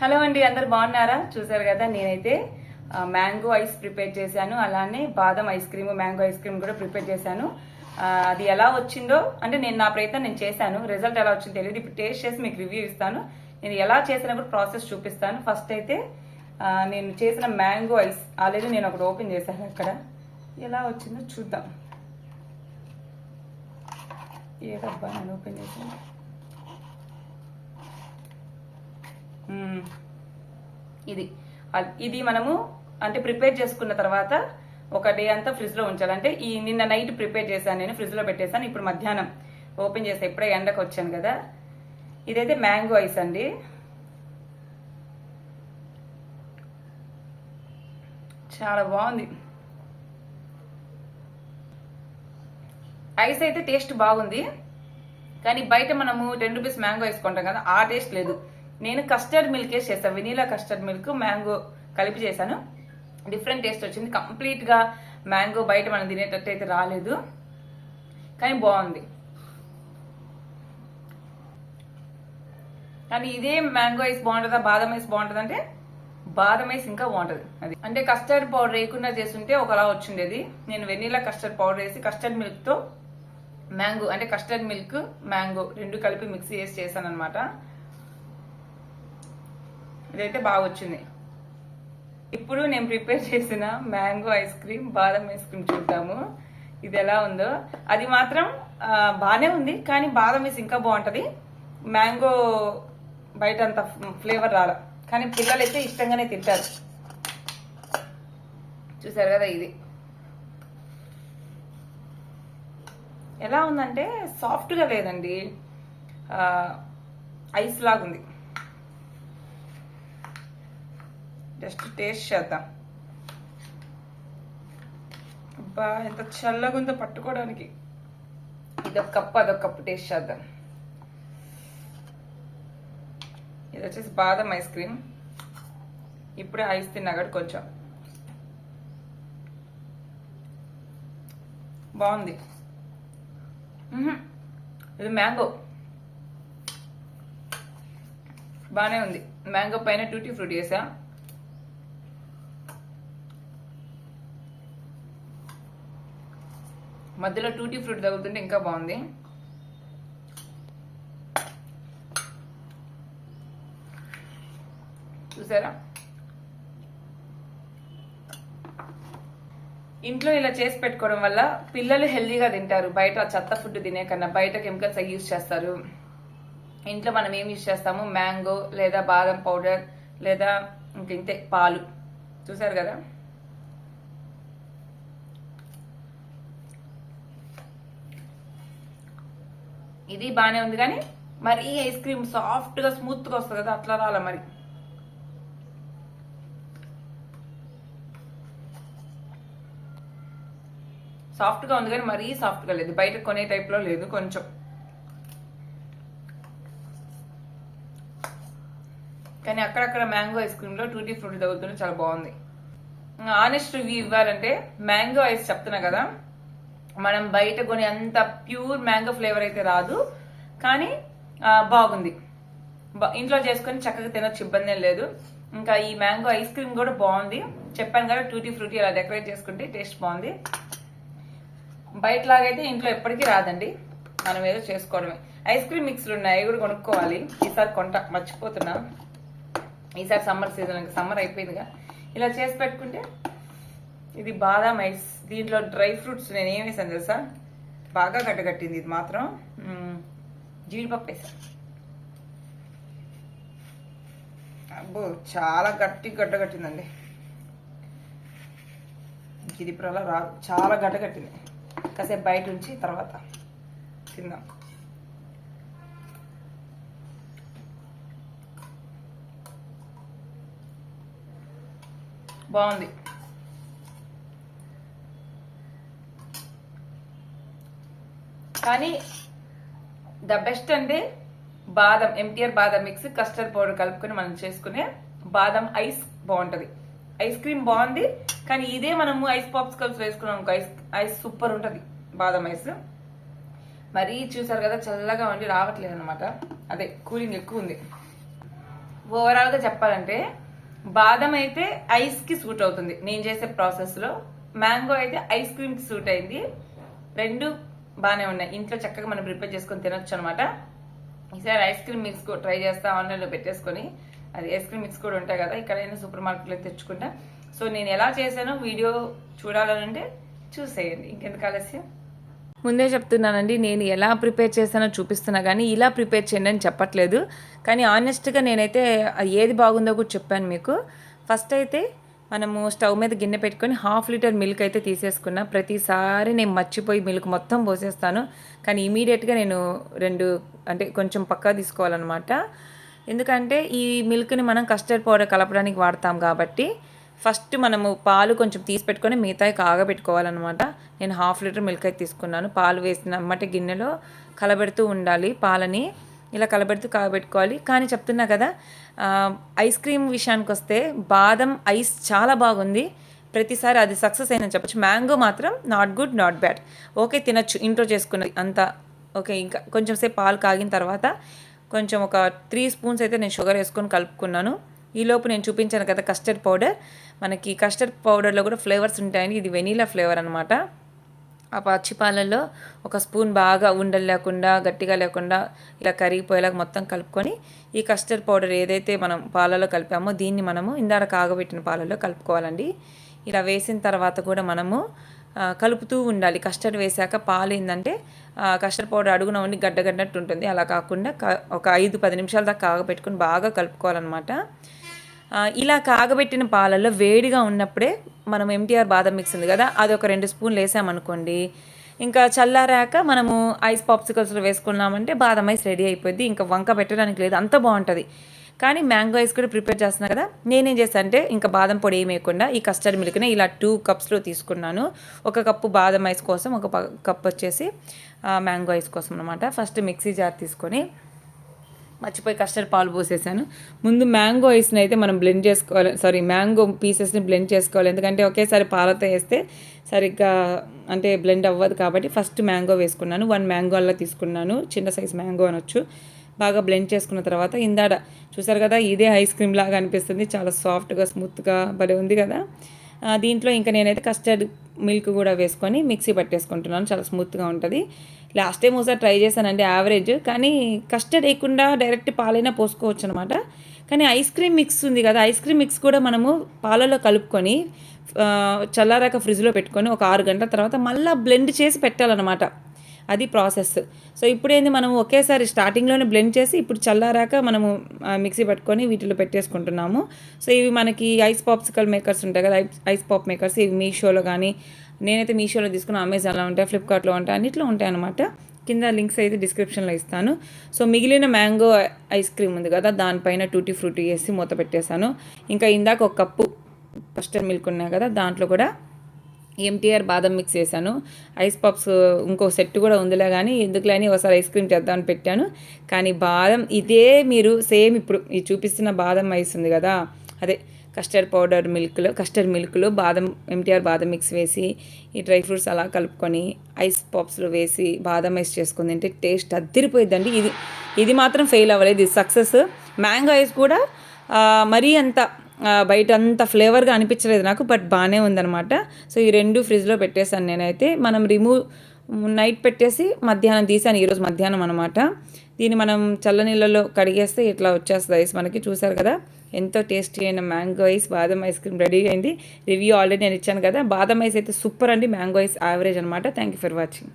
Hello అండి అందరు బాగున్నారా? చూసారు కదా నేనైతే మ్యాంగో ఐస్ ప్రిపేర్ చేశాను. అలానే బాదం ice cream mango ice cream కూడా ప్రిపేర్ చేశాను. అది ఎలా వచ్చిందో అంటే నేను నా ప్రయత్నం నేను చేశాను. రిజల్ట్ ఎలా వచ్చిందో తెలియదు. ఇప్పుడు టేస్ట్ చేసి మీకు రివ్యూ ఇస్తాను. నేను ఎలా చేసినా కూడా ప్రాసెస్ చూపిస్తాను. ఫస్ట్ అయితే నేను చేసిన మ్యాంగో ఐస్ ఆల్రెడీ నేను ఒకటి ఓపెన్ చేశాను అక్కడ. ఎలా వచ్చిందో చూద్దాం. ఏదబ్బా నేను ఓపెన్ చేశాను? ఇది. ఇది మనము అంటే ప్రిపేర్ చేసుకున్న తర్వాత ఒక డే అంతా ఫ్రిడ్జ్లో ఉంచాలి. అంటే ఈ నిన్న నైట్ ప్రిపేర్ చేశాను నేను ఫ్రిడ్జ్లో పెట్టేశాను. ఇప్పుడు మధ్యాహ్నం ఓపెన్ చేసి ఎప్పుడే ఎండకు వచ్చాను కదా. ఇదైతే మ్యాంగో ఐస్ అండి. చాలా బాగుంది. ఐస్ అయితే టేస్ట్ బాగుంది. కానీ బయట మనము టెన్ రూపీస్ మ్యాంగో వేసుకుంటాం కదా ఆ టేస్ట్ లేదు. నేను కస్టర్డ్ మిల్క్ చేస్తాను వెనీలా కస్టర్డ్ మిల్క్ మ్యాంగో కలిపి చేశాను. డిఫరెంట్ టేస్ట్ వచ్చింది. కంప్లీట్గా మ్యాంగో బయట మనం తినేటట్టు అయితే రాలేదు. కానీ బాగుంది. కానీ ఇదే మ్యాంగో ఐస్ బాగుంటుందా బాదం ఐస్ బాగుంటుంది అంటే బాదం ఐస్ ఇంకా బాగుంటుంది. అది అంటే కస్టర్డ్ పౌడర్ వేయకుండా చేస్తుంటే ఒకలా వచ్చిండేది నేను వెనీలా కస్టర్డ్ పౌడర్ వేసి కస్టర్డ్ మిల్క్తో మ్యాంగో అంటే కస్టర్డ్ మిల్క్ మ్యాంగో రెండు కలిపి మిక్సీ చేసి చేశాను అనమాట ఇదైతే బాగా వచ్చింది ఇప్పుడు నేను ప్రిపేర్ చేసిన మ్యాంగో ఐస్ క్రీమ్ బాదం ఐస్ క్రీమ్ చూద్దాము. ఇది ఎలా ఉందో. అది మాత్రం బాగానే ఉంది కానీ బాదం ఐస్ ఇంకా బాగుంటుంది. మ్యాంగో బయట అంత ఫ్లేవర్ రాల. కానీ పిల్లలు అయితే ఇష్టంగానే తింటారు. చూసారు కదా ఇది. ఎలా ఉందంటే సాఫ్ట్గా లేదండి. ఐస్ లాగుంది. జస్ట్ టేస్ట్ చేద్దాం. అబ్బా ఎంత చల్లగా ఉందో పట్టుకోవడానికి. ఇదొక కప్పు అదొక కప్పు టేస్ట్ చేద్దాం. ఇది వచ్చేసి బాదం ఐస్ క్రీమ్. ఇప్పుడే ఐస్ తిన్నాగడు కొంచెం. బాగుంది. ఇది మ్యాంగో. బాగానే ఉంది. మ్యాంగో పైన టూటీ ఫ్రూట్ వేసా మధ్యలో టూటీ ఫ్రూట్ తగులుతుంటే ఇంకా బాగుంది. చూసారా? ఇంట్లో ఇలా చేసి పెట్టుకోవడం వల్ల పిల్లలు హెల్దీగా తింటారు. బయట చెత్త ఫుడ్ తినే కన్నా బయట కెమికల్స్ అవి యూజ్ చేస్తారు. ఇంట్లో మనం ఏం యూజ్ చేస్తాము? మ్యాంగో లేదా బాదం పౌడర్ లేదా ఇంకా ఇంతే పాలు. చూసారు కదా? ఇది బానే ఉంది కానీ మరి ఈ ఐస్ క్రీమ్ సాఫ్ట్గా స్మూత్గా వస్తుంది కదా అట్లా రాలే మరి. సాఫ్ట్గా ఉంది కానీ మరీ సాఫ్ట్గా లేదు. బయట కొనే టైప్లో లేదు కొంచెం. కానీ అక్కడక్కడ మ్యాంగో ఐస్ క్రీమ్లో టూటీ ఫ్రూట్ తగులుతుంటే చాలా బాగుంది. ఆనెస్ట్ రివ్యూ ఇవ్వాలంటే మ్యాంగో ఐస్ చెప్తున్నా కదా. మనం బయట కొని అంత ప్యూర్ మ్యాంగో ఫ్లేవర్ అయితే రాదు. కానీ బాగుంది. ఇంట్లో చేసుకొని చక్కగా తినొచ్చు ఇబ్బంది లేదు. ఇంకా ఈ మ్యాంగో ఐస్ క్రీమ్ కూడా బాగుంది. చెప్పాను కదా టూటీ ఫ్రూటీ అలా డెకరేట్ చేసుకుంటే టేస్ట్ బాగుంది. బయట లాగైతే ఇంట్లో ఎప్పటికీ రాదండి. మనం ఏదో చేసుకోవడమే. ఐస్ క్రీమ్ మిక్స్లు ఉన్నాయి అవి కూడా కొనుక్కోవాలి. ఈసారి కొంట మర్చిపోతున్నా. ఈసారి సమ్మర్ సీజన్ ఇంకా సమ్మర్ అయిపోయిందిగా. ఇలా చేసి పెట్టుకుంటే ఇది బాదాం ఐస్ దీంట్లో డ్రై ఫ్రూట్స్ నేను ఏం వేసాను తెలుసా? బాగా గడ్డగట్టింది ఇది మాత్రం. జీడిపప్పు వేసా అబ్బో చాలా గట్టి గడ్డగట్టిందండి ఇది ఇప్పుడు రాదు. చాలా గడ్డగట్టింది కాసేపు బయట ఉంచి తర్వాత తిందాం. బాగుంది. కానీ ద బెస్ట్ అంటే బాదం ఎంటీఆర్ బాదం మిక్స్ కస్టర్డ్ పౌడర్ కలుపుకొని మనం చేసుకునే బాదం ఐస్ బాగుంటది. ఐస్ క్రీమ్ బాగుంది కానీ ఇదే మనము ఐస్ పాప్స్కల్స్ వేసుకున్నాం ఐస్ ఐస్ సూపర్ ఉంటది బాదం ఐస్. మరీ చూసారు కదా చల్లగా ఉండి రావట్లేదు అనమాట అదే కూలింగ్ ఎక్కువ ఉంది. ఓవరాల్గా చెప్పాలంటే బాదం అయితే ఐస్కి సూట్ అవుతుంది. నేను చేసే ప్రాసెస్లో మ్యాంగో అయితే ఐస్ క్రీమ్కి సూట్ అయింది. రెండు బాగానే ఉన్నాయి. ఇంట్లో చక్కగా మనం ప్రిపేర్ చేసుకొని తినొచ్చు అనమాట ఈసారి ఐస్ క్రీమ్ మిక్స్ కూడా ట్రై చేస్తా ఆన్లైన్లో పెట్టేసుకొని. అది ఐస్ క్రీమ్ మిక్స్ కూడా ఉంటాయి కదా ఇక్కడైనా సూపర్ మార్కెట్లో తెచ్చుకుంటా. సో నేను ఎలా చేశానో వీడియో చూడాలనంటే చూసేయండి. ఇంకెందుకు ఆలస్యం? ముందే చెప్తున్నానండి నేను ఎలా ప్రిపేర్ చేస్తానో చూపిస్తున్నా కానీ ఇలా ప్రిపేర్ చేయండి అని చెప్పట్లేదు. కానీ ఆనెస్ట్గా నేనైతే ఏది బాగుందో కూడా చెప్పాను మీకు. ఫస్ట్ అయితే మనము స్టవ్ మీద గిన్నె పెట్టుకొని హాఫ్ లీటర్ మిల్క్ అయితే తీసేసుకున్నా. ప్రతిసారి నేను మర్చిపోయి మిల్క్ మొత్తం పోసేస్తాను. కానీ ఇమీడియట్గా నేను రెండు అంటే కొంచెం పక్కా తీసుకోవాలన్నమాట. ఎందుకంటే ఈ మిల్క్ని మనం కస్టర్డ్ పౌడర్ కలపడానికి వాడతాం కాబట్టి ఫస్ట్ మనము పాలు కొంచెం తీసి పెట్టుకొని మిగతాయి కాగబెట్టుకోవాలన్నమాట. నేను హాఫ్ లీటర్ మిల్క్ అయితే తీసుకున్నాను. పాలు వేసిన అమ్మటి గిన్నెలో కలబెడుతూ ఉండాలి పాలని. ఇలా కలబెడుతూ కాబెట్టుకోవాలి కానీ చెప్తున్నా కదా ఐస్ క్రీమ్ విషయానికి వస్తే బాదం ఐస్ చాలా బాగుంది. ప్రతిసారి అది సక్సెస్ అయిందని చెప్పచ్చు. మ్యాంగో మాత్రం not good not bad. Okay తినచ్చు. ఇంట్లో చేసుకున్నది అంతా. ఓకే ఇంకా కొంచెం సేపు పాలు కాగిన తర్వాత కొంచెం ఒక త్రీ స్పూన్స్ అయితే నేను షుగర్ వేసుకొని కలుపుకున్నాను. ఈలోపు నేను చూపించాను కదా కస్టర్డ్ పౌడర్. మనకి కస్టర్డ్ పౌడర్లో కూడా ఫ్లేవర్స్ ఉంటాయని. ఇది వెనీలా ఫ్లేవర్ అనమాట ఆ పచ్చి పాలల్లో ఒక స్పూన్ బాగా ఉండలు లేకుండా గట్టిగా లేకుండా ఇలా కరిగిపోయేలాగా మొత్తం కలుపుకొని ఈ కస్టర్డ్ పౌడర్ ఏదైతే మనం పాలలో కలిపామో దీన్ని మనము ఇందాక కాగబెట్టిన పాలలో కలుపుకోవాలండి. ఇలా వేసిన తర్వాత కూడా మనము కలుపుతూ ఉండాలి. కస్టర్డ్ వేసాక పాలు ఏంటంటే కస్టర్డ్ పౌడర్ అడుగున ఉండి గడ్డగడ్డట్టు ఉంటుంది అలా కాకుండా ఒక ఐదు పది నిమిషాల దాకా కాగబెట్టుకుని బాగా కలుపుకోవాలన్నమాట. ఇలా కాగబెట్టిన పాలల్లో వేడిగా ఉన్నప్పుడే మనం ఎంటీఆర్ బాదం మిక్స్ ఉంది కదా అది ఒక రెండు స్పూన్లు వేసామనుకోండి. ఇంకా చల్లారాక మనము ఐస్ పాప్సికల్స్లో వేసుకున్నామంటే బాదం ఐస్ రెడీ అయిపోద్ది. ఇంకా వంక పెట్టడానికి లేదు అంత బాగుంటుంది. కానీ మ్యాంగో ఐస్ కూడా ప్రిపేర్ చేస్తున్నా కదా నేనేం చేస్తాను అంటే ఇంకా బాదం పొడి ఏమి వేయకుండా ఈ కస్టర్డ్ మిల్క్ని ఇలా టూ కప్స్లో తీసుకున్నాను. ఒక కప్పు బాదం ఐస్ కోసం ఒక కప్ వచ్చేసి మ్యాంగో ఐస్ కోసం అనమాట ఫస్ట్ మిక్సీ జార్ తీసుకొని మర్చిపోయి కస్టర్డ్ పాలు పోసేసాను. ముందు మ్యాంగో ఐస్ని అయితే మనం బ్లెండ్ చేసుకోవాలి. సారీ మ్యాంగో పీసెస్ని బ్లెండ్ చేసుకోవాలి. ఎందుకంటే ఒకేసారి పాలతో వేస్తే సరిగ్గా అంటే బ్లెండ్ అవ్వదు కాబట్టి ఫస్ట్ మ్యాంగో వేసుకున్నాను. వన్ మ్యాంగో అలా తీసుకున్నాను. చిన్న సైజ్ మ్యాంగో అనొచ్చు. బాగా బ్లెండ్ చేసుకున్న తర్వాత ఇందాడ చూసారు కదా ఇదే ఐస్ క్రీమ్ లాగా అనిపిస్తుంది. చాలా సాఫ్ట్గా స్మూత్గా భలే ఉంది కదా. దీంట్లో ఇంకా నేనైతే కస్టర్డ్ మిల్క్ కూడా వేసుకొని మిక్సీ పట్టేసుకుంటున్నాను. చాలా స్మూత్గా ఉంటుంది. లాస్ట్ టైం ఒకసారి ట్రై చేశానండి యావరేజ్ కానీ కస్టర్డ్ వేయకుండా డైరెక్ట్ పాలైనా పోసుకోవచ్చు అనమాట కానీ ఐస్ క్రీమ్ మిక్స్ ఉంది కదా ఐస్ క్రీమ్ మిక్స్ కూడా మనము పాలలో కలుపుకొని చల్లారాక ఫ్రిడ్జ్లో పెట్టుకొని ఒక ఆరు గంటల తర్వాత మళ్ళీ బ్లెండ్ చేసి పెట్టాలన్నమాట. అది ప్రాసెస్ సో ఇప్పుడేంది మనం ఒకేసారి స్టార్టింగ్లోనే బ్లెండ్ చేసి ఇప్పుడు చల్లారాక మనము మిక్సీ పట్టుకొని వీటిలో పెట్టేసుకుంటున్నాము. సో ఇవి మనకి ఐస్ పాప్సికల్ మేకర్స్ ఉంటాయి కదా ఐస్ పాప్ మేకర్స్ ఇవి మీషోలో కానీ నేనైతే మీషోలో తీసుకున్న అమెజాన్లో ఉంటాయి ఫ్లిప్కార్ట్లో ఉంటాయి అన్నిట్లో ఉంటాయి అనమాట కింద లింక్స్ అయితే డిస్క్రిప్షన్లో ఇస్తాను. సో మిగిలిన మ్యాంగో ఐస్ క్రీమ్ ఉంది కదా దానిపైన టూటీ ఫ్రూటీ వేసి మూత పెట్టేశాను. ఇంకా ఇందాక ఒక కప్పు కస్టర్డ్ మిల్క్ ఉన్నాయి కదా దాంట్లో కూడా ఎంటీఆర్ బాదం మిక్స్ చేశాను. ఐస్ పప్స్ ఇంకో సెట్ కూడా ఉందిలే కానీ ఎందుకులే అని ఒకసారి ఐస్ క్రీమ్ చేద్దామని పెట్టాను. కానీ బాదం ఇదే మీరు సేమ్ ఇప్పుడు ఈ చూపిస్తున్న బాదం ఐస్ ఉంది కదా అదే కస్టర్డ్ పౌడర్ మిల్క్లో కస్టర్డ్ మిల్క్లో బాదం ఎంటీఆర్ బాదం మిక్స్ వేసి ఈ డ్రై ఫ్రూట్స్ అలా కలుపుకొని ఐస్ పాప్స్లో వేసి బాదం ఐస్ చేసుకుని తింటే టేస్ట్ అద్దరిపోయిద్దండి. ఇది ఇది మాత్రం ఫెయిల్ అవ్వలేదు. ఇది సక్సెస్. మ్యాంగో ఐస్ కూడా మరీ అంత బయట అంత ఫ్లేవర్గా అనిపించలేదు నాకు బట్ బాగానే ఉందనమాట సో ఈ రెండు ఫ్రిడ్జ్లో పెట్టేశాను నేనైతే. మనం రిమూవ్ నైట్ పెట్టేసి మధ్యాహ్నం తీసాను. ఈరోజు మధ్యాహ్నం అనమాట దీన్ని మనం చల్లనీళ్ళలో కడిగేస్తే ఇట్లా వచ్చేస్తుంది ఐస్ మనకి. చూసారు కదా? ఎంతో టేస్టీ అయిన మ్యాంగో ఐస్ బాదం ఐస్ క్రీమ్ రెడీ అయింది. రివ్యూ ఆల్రెడీ నేను ఇచ్చాను కదా. బాదం ఐస్ అయితే సూపర్ అండి. మ్యాంగో ఐస్ యావరేజ్ అనమాట థ్యాంక్ యూ ఫర్ వాచింగ్